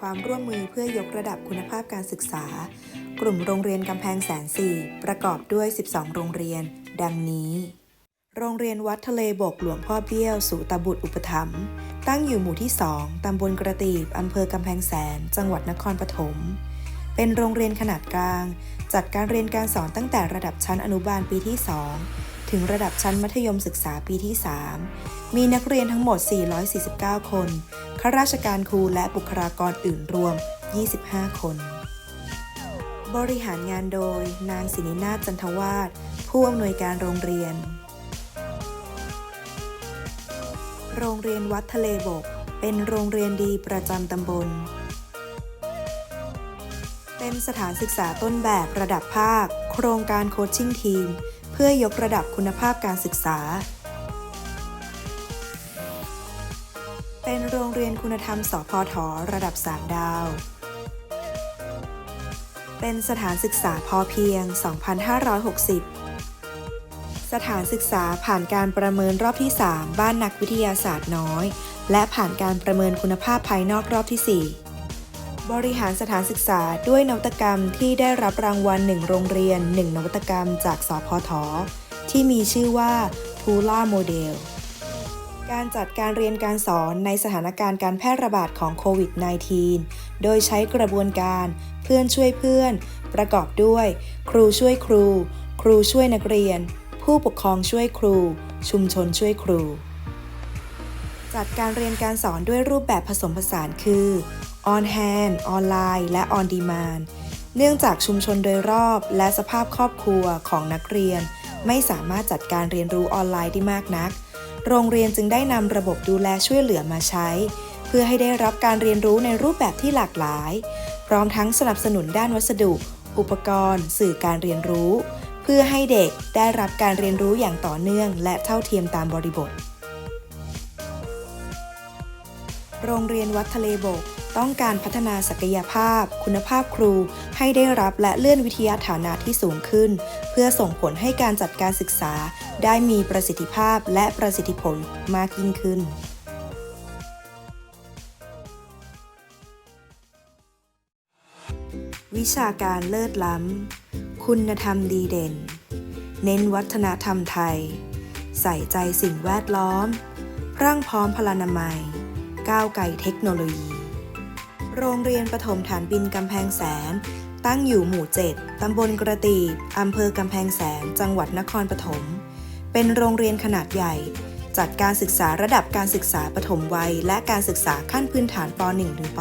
ความร่วมมือเพื่อยกระดับคุณภาพการศึกษา กลุ่มโรงเรียนกำแพงแสนสี่ประกอบด้วย 12 โรงเรียน ดังนี้ โรงเรียนวัดทะเลบกหลวงพ่อเบี้ยวสู่ตบุตรอุปถัมภ์ตั้งอยู่หมู่ที่ 2 ตำบลกระตีบอำเภอกำแพงแสน จังหวัดนครปฐม เป็นโรงเรียนขนาดกลาง จัดการเรียนการสอนตั้งแต่ระดับชั้นอนุบาลปีที่ 2 ถึงระดับชั้นมัธยมศึกษาปีที่ 3 มีนักเรียนทั้งหมด 449 คน ข้าราชการครูและบุคลากรอื่นรวม 25 คน บริหารงานโดย นางศินินาถจันทวาสผู้อำนวยการโรงเรียน โรงเรียนวัดทะเลบก เป็นโรงเรียนดีประจำตำบล เป็นสถานศึกษาต้นแบบระดับภาค โครงการโคชชิ่งทีม พื่อยกระดับคุณภาพการศึกษา เป็นโรงเรียนคุณธรรมสพทระดับ 3 ดาว เป็นสถานศึกษาพอเพียง 2,560 สถานศึกษาผ่านการประเมินรอบที่ 3 บ้านนักวิทยาศาสตร์น้อย และผ่านการประเมินคุณภาพภายนอกรอบที่ 4 บริหารสถานศึกษาด้วยนวัตกรรมที่ได้รับรางวัล 1 โรงเรียน 1 นวัตกรรมจากสพท ที่มีชื่อว่า p u l a Model การจัดการเรียนการสอนในสถานการณ์การแพร่ระบาดของโควิด -19 โดยใช้กระบวนการเพื่อนช่วยเพื่อน ประกอบด้วย ครูช่วยครู ครูช่วยนักเรียน ผู้ปกครองช่วยครู ชุมชนช่วยครูจัดการเรียนการสอนด้วยรูปแบบผสมผสานคือ on hand ออนไลน์ และ on demand เนื่องจากชุมชนโดยรอบและสภาพครอบครัวของนักเรียน ไม่สามารถจัดการเรียนรู้ออนไลน์ได้มากนัก โรงเรียนจึงได้นำระบบดูแลช่วยเหลือมาใช้ เพื่อให้ได้รับการเรียนรู้ในรูปแบบที่หลากหลาย พร้อมทั้งสนับสนุนด้านวัสดุ อุปกรณ์ สื่อการเรียนรู้ เพื่อให้เด็กได้รับการเรียนรู้อย่างต่อเนื่อง และเท่าเทียมตามบริบท โรงเรียนวัดทะเลบก ต้องการพัฒนาศักยภาพ คุณภาพครู ให้ได้รับและเลื่อนวิทยาฐานะที่สูงขึ้น เพื่อส่งผลให้การจัดการศึกษา ได้มีประสิทธิภาพและประสิทธิผลมากยิ่งขึ้นวิชาการเลิศล้ำ คุณธรรมดีเด่น เน้นวัฒนธรรมไทย ใส่ใจสิ่งแวดล้อมรั่งพร้อมพลานามัย ก้าวไกลเทคโนโลยี โรงเรียนประถมฐานบินกำแพงแสน ตั้งอยู่หมู่ 7 ตำบลกระตีบอำเภอกำแพงแสน จังหวัดนครปฐม เป็นโรงเรียนขนาดใหญ่ จัดการศึกษาระดับการศึกษาปฐมวัย และการศึกษาขั้นพื้นฐานป .1 ถึงป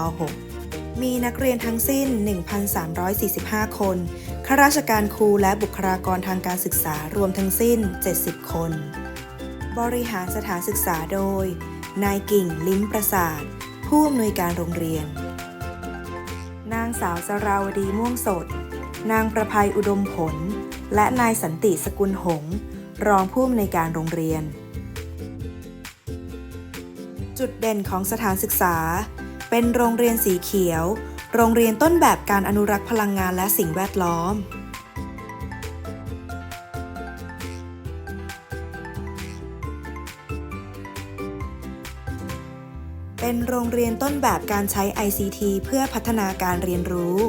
.6 มีนักเรียนทั้งสิ้น 1,345 คน ข้าราชการครูและบุคลากรทางการศึกษารวมทั้งสิ้น 70 คน บริหารสถานศึกษาโดย นายกิ่งลิ้มประสาทผู้อำนวยการโรงเรียน นางสาวสราวดีม่วงสด นางประภัยอุดมผล และนายสันติสกุลหง รองผู้อำนวยการโรงเรียน จุดเด่นของสถานศึกษา เป็นโรงเรียนสีเขียว โรงเรียนต้นแบบการอนุรักษ์พลังงานและสิ่งแวดล้อม เป็นโรงเรียนต้นแบบการใช้ ICT เพื่อพัฒนาการเรียนรู้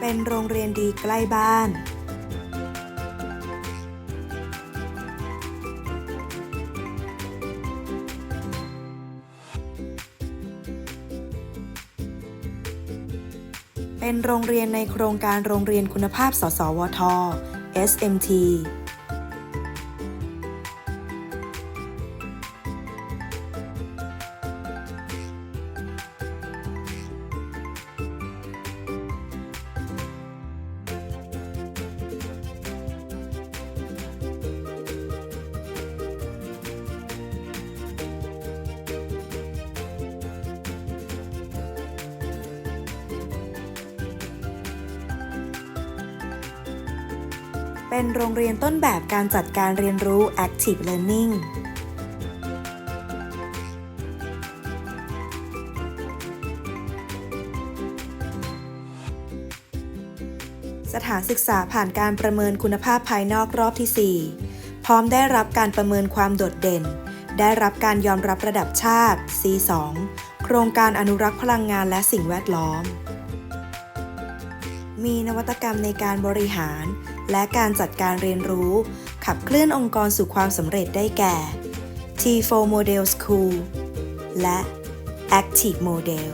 เป็นโรงเรียนดีใกล้บ้าน เป็นโรงเรียนในโครงการโรงเรียนคุณภาพ สสวท SMT เรียนต้นแบบการจัดการเรียนรู้ Active Learning สถานศึกษาผ่านการประเมินคุณภาพภายนอกรอบที่ 4 พร้อมได้รับการประเมินความโดดเด่น ได้รับการยอมรับระดับชาติ C2 โครงการอนุรักษ์พลังงานและสิ่งแวดล้อม มีนวัตกรรมในการบริหาร และการจัดการเรียนรู้ ขับเคลื่อนองค์กรสู่ความสำเร็จได้แก่ T4 Model School และ Active Model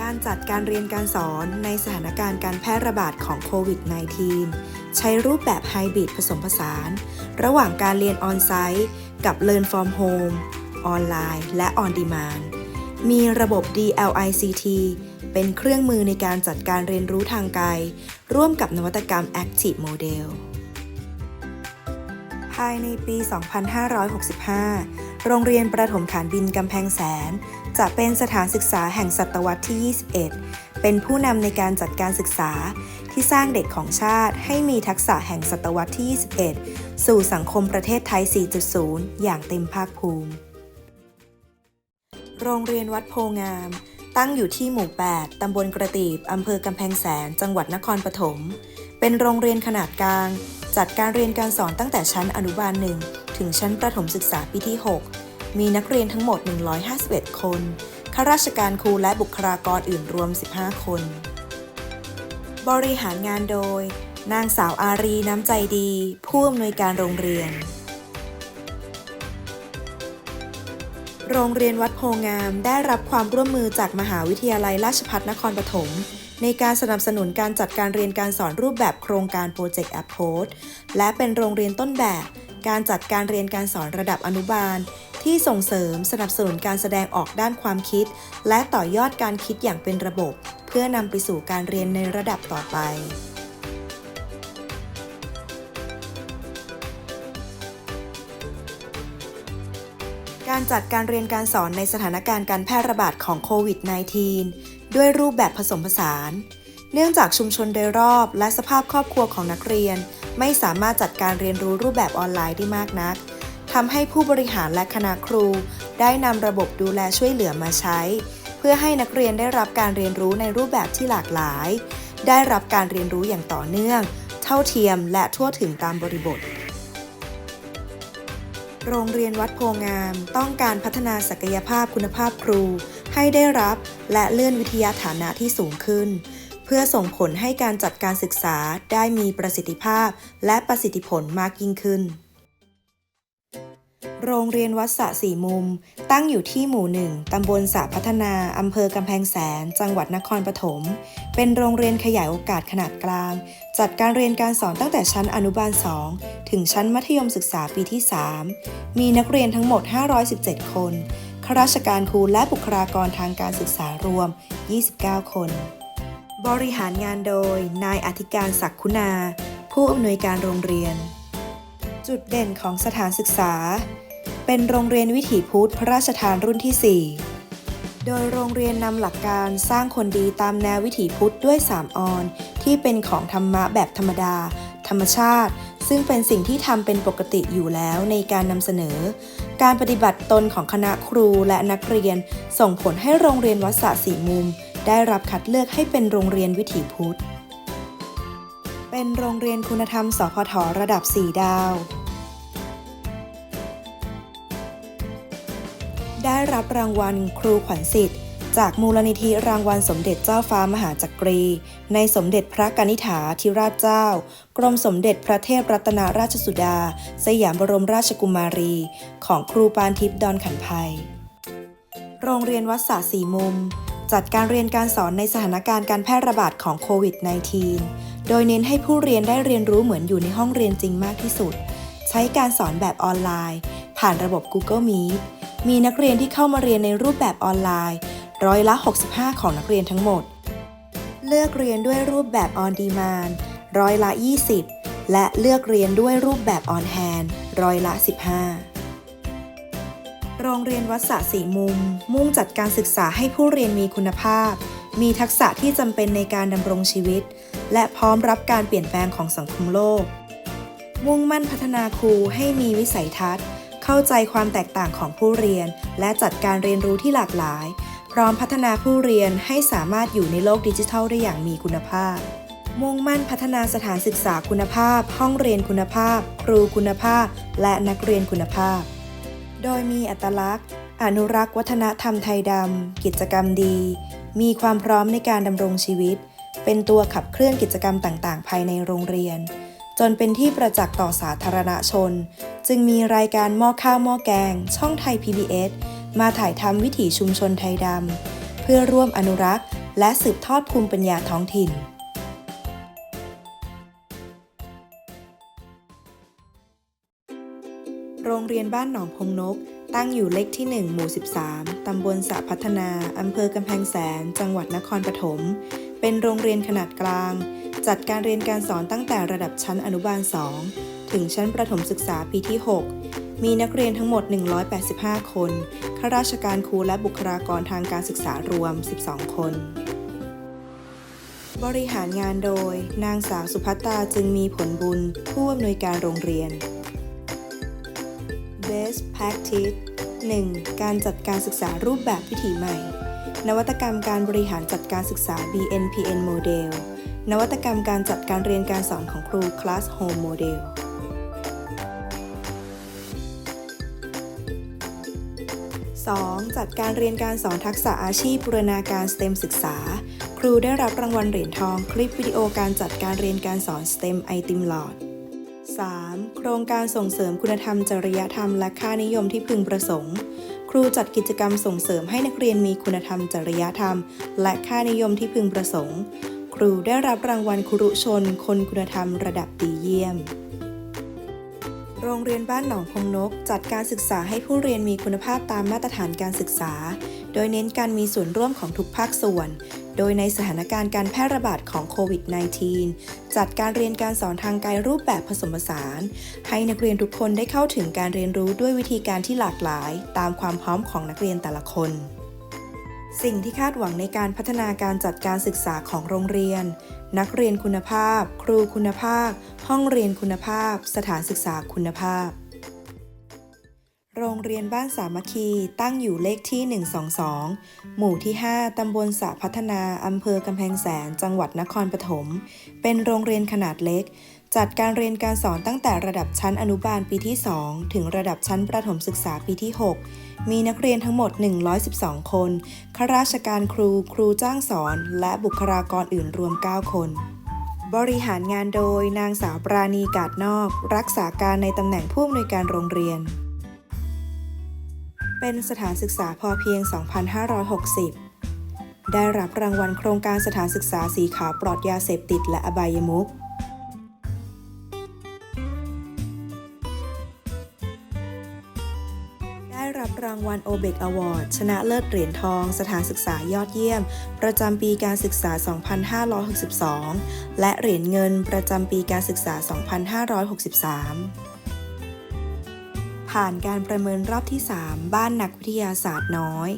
การจัดการเรียนการสอนในสถานการณ์การแพร่ระบาดของโควิด -19 ใช้รูปแบบไฮบริดผสมผสาน ระหว่างการเรียนออนไซต์ กับ Learn from Home ออนไลน์ และ On Demand มีระบบ DLICT เป็นเครื่องมือในการจัดการเรียนรู้ทางไกล ร่วมกับนวัตกรรม Active Model ภายในปี 2565 โรงเรียนประถมฐานบินกำแพงแสน จะเป็นสถานศึกษาแห่งศตวรรษที่ 21 เป็นผู้นำในการจัดการศึกษาที่สร้างเด็กของชาติให้มีทักษะแห่งศตวรรษที่ 21 สู่สังคมประเทศไทย 4.0 อย่างเต็มภาคภูมิ โรงเรียนวัดโพงาม ตั้งอยู่ที่หมู่ 8 ตำบลกระตีบ อำเภอกำแพงแสน จังหวัดนครปฐม เป็นโรงเรียนขนาดกลาง จัดการเรียนการสอนตั้งแต่ชั้นอนุบาล1ถึงชั้นประถมศึกษาปีที่ 6 มีนักเรียนทั้งหมด 151 คน ข้าราชการครูและบุคลากรอื่นรวม 15 คน บริหารงานโดย นางสาวอารีน้ำใจดี ผู้อำนวยการโรงเรียน โรงเรียนวัดโพงามได้รับความร่วมมือจากมหาวิทยาลัยราชภัฏนครปฐมในการสนับสนุนการจัดการเรียนการสอนรูปแบบโครงการโปรเจกต์ Approach และเป็นโรงเรียนต้นแบบ การจัดการเรียนการสอนระดับอนุบาล ที่ส่งเสริมสนับสนุนการแสดงออกด้านความคิด และต่อยอดการคิดอย่างเป็นระบบ เพื่อนำไปสู่การเรียนในระดับต่อไป การจัดการเรียนการสอนในสถานการณ์การแพร่ระบาดของโควิด -19 ด้วยรูปแบบผสมผสาน เนื่องจากชุมชนโดยรอบและสภาพครอบครัวของนักเรียน ไม่สามารถจัดการเรียนรู้รูปแบบออนไลน์ได้มากนักทำให้ผู้บริหารและคณะครู ได้นำระบบดูแลช่วยเหลือมาใช้ เพื่อให้นักเรียนได้รับการเรียนรู้ในรูปแบบที่หลากหลาย ได้รับการเรียนรู้อย่างต่อเนื่อง เท่าเทียมและทั่วถึงตามบริบท โรงเรียนวัดโพงาม ต้องการพัฒนาศักยภาพคุณภาพครู ให้ได้รับและเลื่อนวิทยาฐานะที่สูงขึ้น เพื่อส่งผลให้การจัดการศึกษาได้มีประสิทธิภาพและประสิทธิผลมากยิ่งขึ้น โรงเรียนวัดสระสีมุม ตั้งอยู่ที่หมู่หนึ่งตำบลสระพัฒนา อำเภอกำแพงแสน จังหวัดนครปฐม เป็นโรงเรียนขยายโอกาสขนาดกลาง จัดการเรียนการสอนตั้งแต่ชั้นอนุบาล 2 ถึงชั้นมัธยมศึกษาปีที่ 3 มีนักเรียนทั้งหมด 517 คน ข้าราชการครูและบุคลากรทางการศึกษารวม 29 คน บริหารงานโดย นายอธิการศักดิ์คุณา ผู้อำนวยการโรงเรียน จุดเด่นของสถานศึกษา เป็นโรงเรียนวิถีพุทธพระราชทานรุ่นที่ 4 โดยโรงเรียนนำหลักการสร้างคนดีตามแนววิถีพุทธด้วย 3 ออน ที่เป็นของธรรมะแบบธรรมดา ธรรมชาติ ซึ่งเป็นสิ่งที่ทำเป็นปกติอยู่แล้วในการนำเสนอ การปฏิบัติตนของคณะครูและนักเรียน ส่งผลให้โรงเรียนวัดสะสีมุม ได้รับคัดเลือกให้เป็นโรงเรียนวิถีพุทธ เป็นโรงเรียนคุณธรรมสพทระดับ 4 ดาว ได้รับรางวัลครูขวัญสิทธิ์ จากมูลนิธิรางวัลสมเด็จเจ้าฟ้ามหาจักรี ในสมเด็จพระกนิษฐาธิราชเจ้า กรมสมเด็จพระเทพรัตนราชสุดา สยามบรมราชกุมารี ของครูปานทิพย์ดอนขันภัย โรงเรียนวัดสระสีมุม จัดการเรียนการสอนในสถานการณ์การแพร่ระบาดของโควิด -19 โดยเน้นให้ผู้เรียนได้เรียนรู้เหมือนอยู่ในห้องเรียนจริงมากที่สุด ใช้การสอนแบบออนไลน์ ผ่านระบบ Google Meet มีนักเรียนที่เข้ามาเรียนในรูปแบบออนไลน์ ร้อยละ 65 ของนักเรียนทั้งหมด เลือกเรียนด้วยรูปแบบ On Demand ร้อยละ 20 และเลือกเรียนด้วยรูปแบบ On Hand ร้อยละ 15 โรงเรียนวัดสระสีมุม มุ่งจัดการศึกษาให้ผู้เรียนมีคุณภาพ มีทักษะที่จำเป็นในการดำรงชีวิต และพร้อมรับการเปลี่ยนแปลงของสังคมโลก มุ่งมั่นพัฒนาครูให้มีวิสัยทัศน์ เข้าใจความแตกต่างของผู้เรียน และจัดการเรียนรู้ที่หลากหลาย พร้อมพัฒนาผู้เรียนให้สามารถอยู่ในโลกดิจิทัลได้อย่างมีคุณภาพ มุ่งมั่นพัฒนาสถานศึกษาคุณภาพ ห้องเรียนคุณภาพ ครูคุณภาพ และนักเรียนคุณภาพ โดยมีอัตลักษณ์อนุรักษ์วัฒนธรรมไทยดำ กิจกรรมดี มีความพร้อมในการดำรงชีวิต เป็นตัวขับเคลื่อนกิจกรรมต่าง ๆ ภายในโรงเรียน จนเป็นที่ประจักษ์ต่อสาธารณชน จึงมีรายการหม้อข้าวหม้อแกง ช่องไทย PBS มาถ่ายทำวิถีชุมชนไทยดำเพื่อร่วมอนุรักษ์ และสืบทอดภูมิปัญญาท้องถิ่นโรงเรียนบ้านหนองพงนก ตั้งอยู่เลขที่ 1 หมู่ 13 ตำบลสะพัฒนา อำเภอกำแพงแสน จังหวัดนครปฐม เป็นโรงเรียนขนาดกลาง จัดการเรียนการสอนตั้งแต่ระดับชั้นอนุบาล 2 ถึงชั้นประถมศึกษาปีที่ 6 มีนักเรียนทั้งหมด 185 คน ข้าราชการครูและบุคลากรทางการศึกษารวม 12 คน บริหารงานโดย นางสาวสุภัตตาจึงมีผลบุญ ผู้อำนวยการโรงเรียน Best Practice 1. การจัดการศึกษารูปแบบวิถีใหม่ นวัตกรรมการบริหารจัดการศึกษา BNPN Model นวัตกรรมการจัดการเรียนการสอนของครู Class Home Model 2. จัดการเรียนการสอนทักษะอาชีพบูรณาการ STEM ศึกษา ครูได้รับรางวัลเหรียญทอง คลิปวิดีโอการจัดการเรียนการสอน STEM ไอติมหลอด 3. โครงการส่งเสริมคุณธรรม จริยธรรม และค่านิยมที่พึงประสงค์ ครูจัดกิจกรรมส่งเสริมให้นักเรียนมีคุณธรรม จริยธรรม และค่านิยมที่พึงประสงค์ ครูได้รับรางวัลครุชน คนคุณธรรมระดับดีเยี่ยม โรงเรียนบ้านหนองพงนก จัดการศึกษาให้ผู้เรียนมีคุณภาพตามมาตรฐานการศึกษา โดยเน้นการมีส่วนร่วมของทุกภาคส่วน โดยในสถานการณ์การแพร่ระบาดของโควิด -19 จัดการเรียนการสอนทางไกลรูปแบบผสมผสาน ให้นักเรียนทุกคนได้เข้าถึงการเรียนรู้ด้วยวิธีการที่หลากหลาย ตามความพร้อมของนักเรียนแต่ละคน สิ่งที่คาดหวังในการพัฒนาการจัดการศึกษาของโรงเรียน นักเรียนคุณภาพ ครูคุณภาพ ห้องเรียนคุณภาพ สถานศึกษาคุณภาพ โรงเรียนบ้านสามัคคีตั้งอยู่เลขที่ 122 หมู่ที่ 5 ตำบลสะพัฒนา อำเภอกำแพงแสน จังหวัดนครปฐม เป็นโรงเรียนขนาดเล็ก จัดการเรียนการสอนตั้งแต่ระดับชั้นอนุบาลปีที่ 2 ถึงระดับชั้นประถมศึกษาปีที่ 6 มีนักเรียนทั้งหมด 112 คน ข้าราชการครู ครูจ้างสอน และบุคลากรอื่นรวม 9 คนบริหารงานโดยนางสาวปราณีกาดนอก รักษาการในตำแหน่งผู้อำนวยการโรงเรียน เป็นสถานศึกษาพอเพียง 2,560 ได้รับรางวัลโครงการสถานศึกษาสีขาวปลอดยาเสพติดและอบายมุขได้รับรางวัลโอเบกอวอร์ดชนะเลิศเหรียญทอง สถานศึกษายอดเยี่ยม ประจำปีการศึกษา 2562 และเหรียญเงินประจำปีการศึกษา 2563 ผ่านการประเมินรอบที่ 3 บ้านนักวิทยาศาสตร์น้อย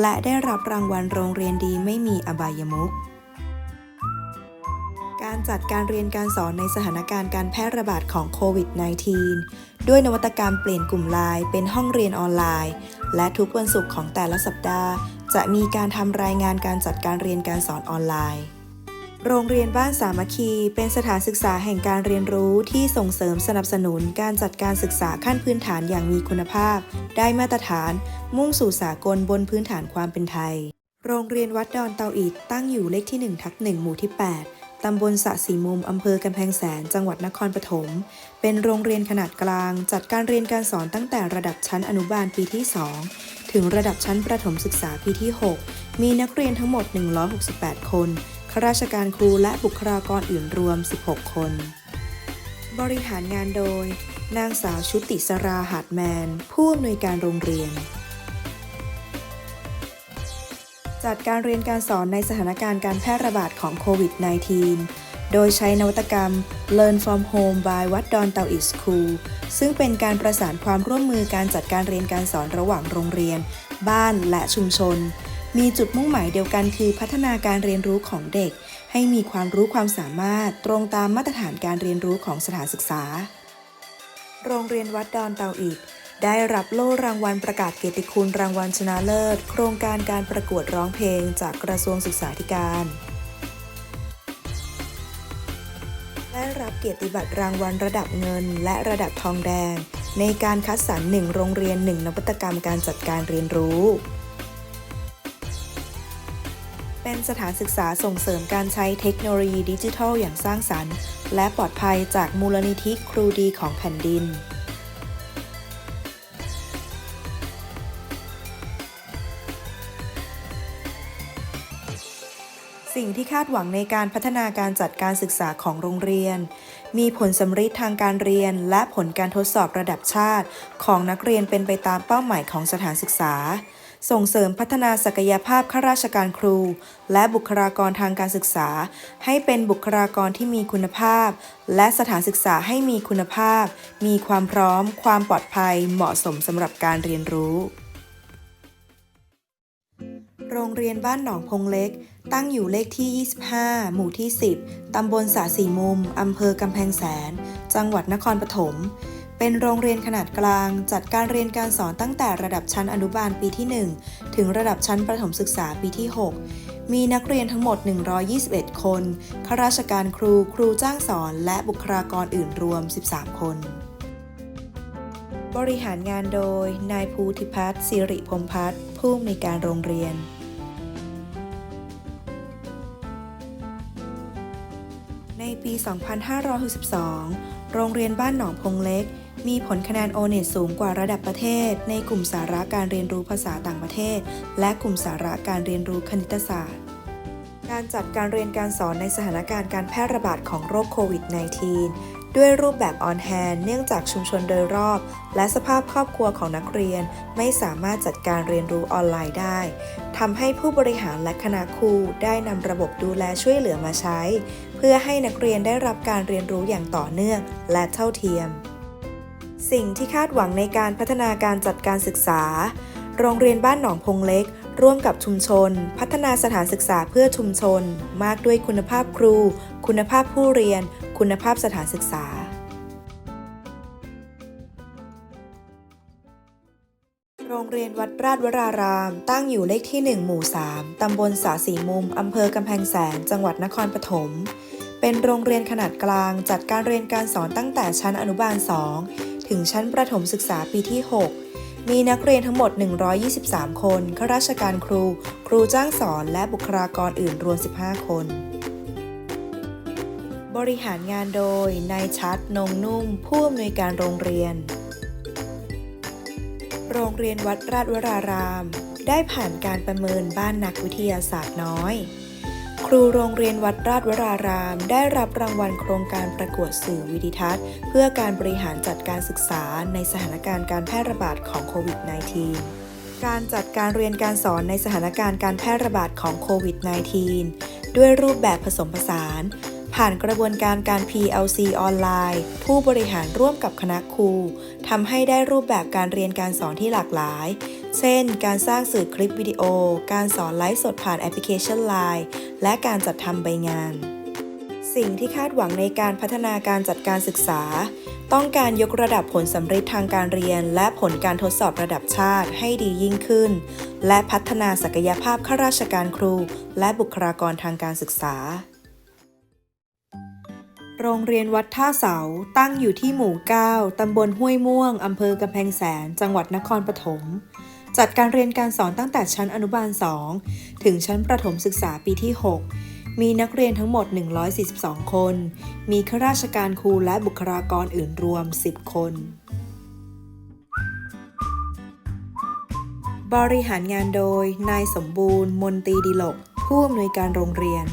และได้รับรางวัลโรงเรียนดีไม่มีอบายมุขการจัดการเรียนการสอนในสถานการณ์การแพร่ระบาดของโควิด -19 ด้วยนวัตกรรมเปลี่ยนกลุ่มไลน์เป็นห้องเรียนออนไลน์ และทุกวันศุกร์ของแต่ละสัปดาห์ จะมีการทำรายงานการจัดการเรียนการสอนออนไลน์ โรงเรียนบ้านสามัคคี เป็นสถานศึกษาแห่งการเรียนรู้ที่ส่งเสริมสนับสนุนการจัดการศึกษาขั้นพื้นฐานอย่างมีคุณภาพ ได้มาตรฐาน มุ่งสู่สากลบนพื้นฐานความเป็นไทย โรงเรียนวัดดอนเตาอิดตั้งอยู่เลขที่ 1 ทับ1หมู่ที่ 8 ตำบลสะสีมุม อำเภอกำแพงแสน จังหวัดนครปฐม เป็นโรงเรียนขนาดกลาง จัดการเรียนการสอนตั้งแต่ระดับชั้นอนุบาลปีที่ 2 ถึงระดับชั้นประถมศึกษาปีที่ 6 มีนักเรียนทั้งหมด 168 คน ข้าราชการครูและบุคลากรอื่นรวม 16 คน บริหารงานโดย นางสาวชุติสราหาดแมน ผู้อำนวยการโรงเรียน จัดการเรียนการสอนในสถานการณ์การแพร่ระบาดของโควิด -19 โดยใช้นวัตกรรม Learn from Home by วัดดอนเตาอิ School ซึ่งเป็นการประสานความร่วมมือการจัดการเรียนการสอนระหว่างโรงเรียน บ้านและชุมชน มีจุดมุ่งหมายเดียวกันคือพัฒนาการเรียนรู้ของเด็ก ให้มีความรู้ความสามารถตรงตามมาตรฐานการเรียนรู้ของสถานศึกษา โรงเรียนวัดดอนเตาอิดได้รับโล่รางวัลประกาศเกียรติคุณรางวัลชนะเลิศ โครงการการประกวดร้องเพลงจากกระทรวงศึกษาธิการได้รับเกียรติบัตรรางวัลระดับเงิน และระดับทองแดง ในการคัดสรรหนึ่งโรงเรียนหนึ่งนวัตกรรมการจัดการเรียนรู้ เป็นสถานศึกษาส่งเสริมการใช้เทคโนโลยีดิจิทัลอย่างสร้างสรรค์ และปลอดภัยจากมูลนิธิครูดีของแผ่นดินสิ่งที่คาดหวังในการพัฒนาการจัดการศึกษาของโรงเรียน มีผลสำฤทธิ์ทางการเรียน และผลการทดสอบระดับชาติ ของนักเรียนเป็นไปตามเป้าหมายของสถานศึกษา ส่งเสริมพัฒนาศักยภาพข้าราชการครู และบุคลากรทางการศึกษา ให้เป็นบุคลากรที่มีคุณภาพ และสถานศึกษาให้มีคุณภาพ มีความพร้อม ความปลอดภัย เหมาะสมสำหรับการเรียนรู้โรงเรียนบ้านหนองพงเล็ก ตั้งอยู่เลขที่ 25 หมู่ที่ 10 ตำบลสาสีมุม อำเภอกำแพงแสน จังหวัดนครปฐม เป็นโรงเรียนขนาดกลาง จัดการเรียนการสอนตั้งแต่ระดับชั้นอนุบาลปีที่ 1 ถึงระดับชั้นประถมศึกษาปีที่ 6 มีนักเรียนทั้งหมด 121 คนข้าราชการครูครูจ้างสอน และบุคลากรอื่นรวม 13 คน บริหารงานโดย นายภูธิพัฒน์สิริพมพัฒน์ผู้อำนวยการโรงเรียนในปี 2562 โรงเรียนบ้านหนองพงเล็ก มีผลคะแนนโอเน็ตสูงกว่าระดับประเทศ ในกลุ่มสาระการเรียนรู้ภาษาต่างประเทศ และกลุ่มสาระการเรียนรู้คณิตศาสตร์ การจัดการเรียนการสอนในสถานการณ์การแพร่ระบาดของโรคโควิด -19 ด้วยรูปแบบออนแฮนเนื่องจากชุมชนโดยรอบ และสภาพครอบครัวของนักเรียนไม่สามารถจัดการเรียนรู้ออนไลน์ได้ทำให้ผู้บริหารและคณะครูได้นำระบบดูแลช่วยเหลือมาใช้ เพื่อให้นักเรียนได้รับการเรียนรู้อย่างต่อเนื่องและเท่าเทียม สิ่งที่คาดหวังในการพัฒนาการจัดการศึกษา โรงเรียนบ้านหนองพงเล็ก ร่วมกับชุมชน พัฒนาสถานศึกษาเพื่อชุมชน มากด้วยคุณภาพครู คุณภาพผู้เรียน คุณภาพสถานศึกษาโรงเรียนวัดราชวราราม ตั้งอยู่เลขที่ 1 หมู่ 3 ตำบลสาสีมุม อำเภอกำแพงแสน จังหวัดนครปฐม เป็นโรงเรียนขนาดกลาง จัดการเรียนการสอนตั้งแต่ชั้นอนุบาล 2 ถึงชั้นประถมศึกษาปีที่ 6 มีนักเรียนทั้งหมด 123 คนข้าราชการครู ครูจ้างสอนและบุคลากรอื่นรวม 15 คน บริหารงานโดย นายชัด นงนุ่ม ผู้อำนวยการโรงเรียน โรงเรียนวัดราชวราราม ได้ผ่านการประเมินบ้านนักวิทยาศาสตร์น้อย รูโรงเรียนวัดราชวราราม ได้รับรางวัลโครงการประกวดสื่อวิดิทัศน์ เพื่อการบริหารจัดการศึกษาในสถานการณ์การแพร่ระบาดของโควิด -19 การจัดการเรียนการสอนในสถานการณ์การแพร่ระบาดของโควิด -19 ด้วยรูปแบบผสมผสาน ผ่านกระบวนการการ PLC ออนไลน์ ผู้บริหารร่วมกับคณะครูทำให้ได้รูปแบบการเรียนการสอนที่หลากหลาย เช่น การสร้างสื่อคลิปวิดีโอ การสอนไลฟ์สดผ่านแอปพลิเคชัน Line และการจัดทำใบงาน สิ่งที่คาดหวังในการพัฒนาการจัดการศึกษา ต้องการยกระดับผลสำเร็จทางการเรียน และผลการทดสอบระดับชาติให้ดียิ่งขึ้น และพัฒนาศักยภาพข้าราชการครู และบุคลากรทางการศึกษาโรงเรียนวัดท่าเสา ตั้งอยู่ที่หมู่ 9 ตำบลห้วยม่วง อำเภอกำแพงแสน จังหวัดนครปฐม จัดการเรียนการสอนตั้งแต่ชั้นอนุบาล 2 ถึงชั้นประถมศึกษาปีที่ 6 มีนักเรียนทั้งหมด 142 คน มีข้าราชการครูและบุคลากรอื่นรวม 10 คน บริหารงานโดย นายสมบูรณ์ มนตีดิลก ผู้อำนวยการโรงเรียน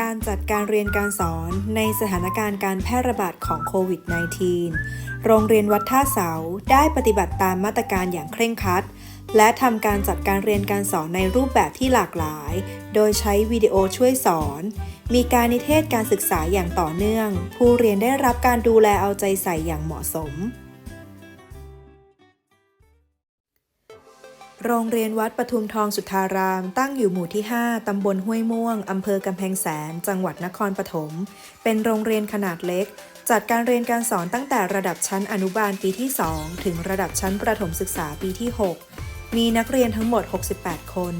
การจัดการเรียนการสอนในสถานการณ์การแพร่ระบาดของโควิด -19 โรงเรียนวัดท่าเสาได้ปฏิบัติตามมาตรการอย่างเคร่งครัด และทำการจัดการเรียนการสอนในรูปแบบที่หลากหลาย โดยใช้วิดีโอช่วยสอน มีการนิเทศการศึกษาอย่างต่อเนื่อง ผู้เรียนได้รับการดูแลเอาใจใส่อย่างเหมาะสม โรงเรียนวัดปทุมทองสุทธาราม ตั้งอยู่หมู่ที่ 5 ตำบลห้วยม่วง อำเภอกำแพงแสน จังหวัดนครปฐม เป็นโรงเรียนขนาดเล็ก จัดการเรียนการสอนตั้งแต่ระดับชั้นอนุบาลปีที่ 2 ถึงระดับชั้นประถมศึกษาปีที่ 6 มีนักเรียนทั้งหมด 68 คน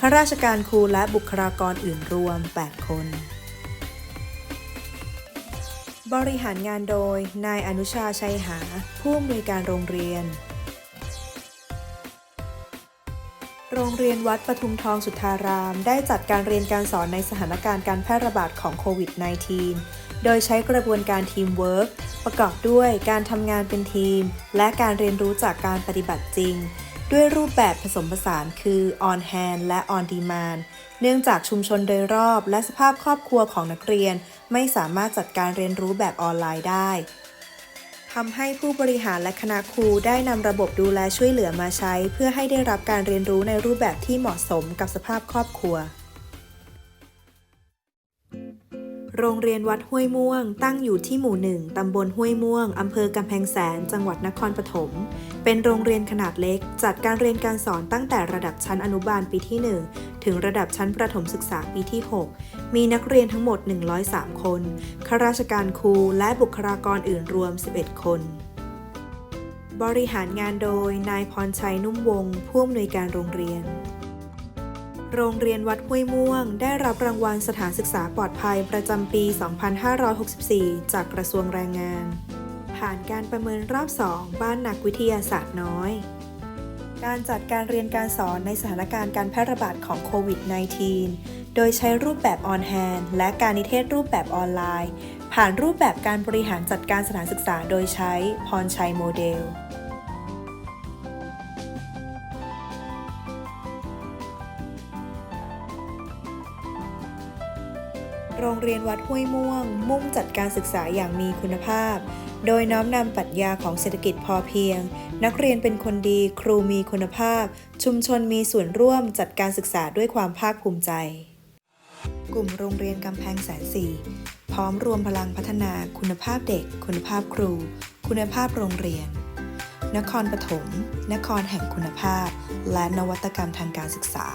ข้าราชการครูและบุคลากรอื่นรวม 8 คน บริหารงานโดย นายอนุชาชัยหา ผู้อำนวยการโรงเรียน โรงเรียนวัดปทุมทองสุทธาราม ได้จัดการเรียนการสอนในสถานการณ์การแพร่ระบาดของโควิด -19 โดยใช้กระบวนการทีมเวิร์กประกอบด้วยการทำงานเป็นทีม และการเรียนรู้จากการปฏิบัติจริง ด้วยรูปแบบผสมผสานคือ on hand และ on demand เนื่องจากชุมชนโดยรอบและสภาพครอบครัวของนักเรียน ไม่สามารถจัดการเรียนรู้แบบออนไลน์ได้ ทำให้ผู้บริหารและคณะครูได้นำระบบดูแลช่วยเหลือมาใช้ เพื่อให้ได้รับการเรียนรู้ในรูปแบบที่เหมาะสมกับสภาพครอบครัว โรงเรียนวัดห้วยม่วง ตั้งอยู่ที่หมู่หนึ่งตำบลห้วยม่วง อำเภอกำแพงแสน จังหวัดนครปฐม เป็นโรงเรียนขนาดเล็ก จัดการเรียนการสอนตั้งแต่ระดับชั้นอนุบาลปีที่ 1 ถึงระดับชั้นประถมศึกษาปีที่ 6 มีนักเรียนทั้งหมด 103 คน ข้าราชการครู และบุคลากรอื่นรวม 11 คนบริหารงานโดย นายพรชัยนุ่มวงศ์ผู้อำนวยการโรงเรียน โรงเรียนวัดห้วยม่วง ได้รับรางวัลสถานศึกษาปลอดภัยประจำปี 2564 จากกระทรวงแรงงาน ผ่านการประเมินรอบ 2 บ้านนักวิทยาศาสตร์น้อย การจัดการเรียนการสอนในสถานการณ์การแพร่ระบาดของโควิด -19 โดยใช้รูปแบบออนแฮนและการนิเทศรูปแบบออนไลน์ ผ่านรูปแบบการบริหารจัดการสถานศึกษาโดยใช้พรชัยโมเดล เรียนวัดห้วยม่วง มุ่งจัดการศึกษาอย่างมีคุณภาพ โดยน้อมนำปรัชญาของเศรษฐกิจพอเพียง นักเรียนเป็นคนดีครูมีคุณภาพ ชุมชนมีส่วนร่วมจัดการศึกษาด้วยความภาคภูมิใจ กลุ่มโรงเรียนกำแพงแสนสี่พร้อมรวมพลังพัฒนาคุณภาพเด็ก คุณภาพครู คุณภาพโรงเรียน นครปฐม นครแห่งคุณภาพ และนวัตกรรมทางการศึกษา